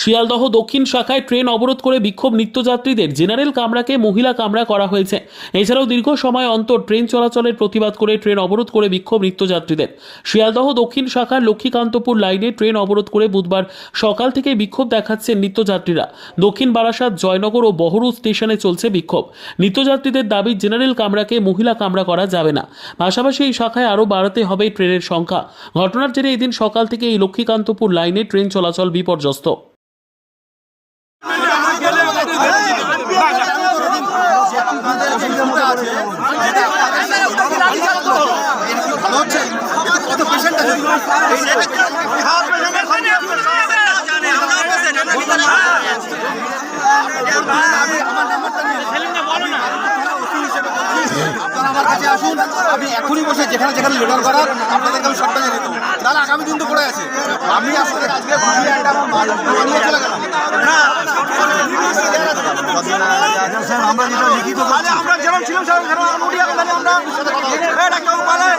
শিয়ালদহ দক্ষিণ শাখায় ট্রেন অবরোধ করে বিক্ষোভ নিত্যযাত্রীদের জেনারেল কামরাকে মহিলা কামরা করা হয়েছে। এছাড়াও দীর্ঘ সময় অন্তর ট্রেন চলাচলের প্রতিবাদ করে ট্রেন অবরোধ করে বিক্ষোভ নিত্যযাত্রীদের। শিয়ালদহ দক্ষিণ শাখার লক্ষ্মীকান্তপুর লাইনে ট্রেন অবরোধ করে বুধবার সকাল থেকে বিক্ষোভ দেখাচ্ছেন নিত্যযাত্রীরা। দক্ষিণ বারাসাত, জয়নগর ও বহরু স্টেশনে চলছে বিক্ষোভ। নিত্যযাত্রীদের দাবি, জেনারেল কামরাকে মহিলা কামরা করা যাবে না। পাশাপাশি এই শাখায় আরও বাড়াতে হবে ট্রেনের সংখ্যা। ঘটনার জেরে এদিন সকাল থেকে এই লক্ষ্মীকান্তপুর লাইনে ট্রেন চলাচল বিপর্যস্ত ভালো হচ্ছে কত পেশেন্ট আছে আপনারা আমার কাছে আসুন আমি এখনই বসে যেখানে যেখানে লোডার করার আপনাদেরকে আমি সবটা জানিয়ে দেবো তাহলে আগামী দিন তো পড়ে আছে আমি আসলে আজকে ভাবি একটা নিয়ে চলে গেলাম আমরা যেটা লিখিত আমরা যেরকম ছিলাম আমরা উড়িয়া গেলাম আমরা এই ডাক্তারবাবু বলেন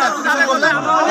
আপনার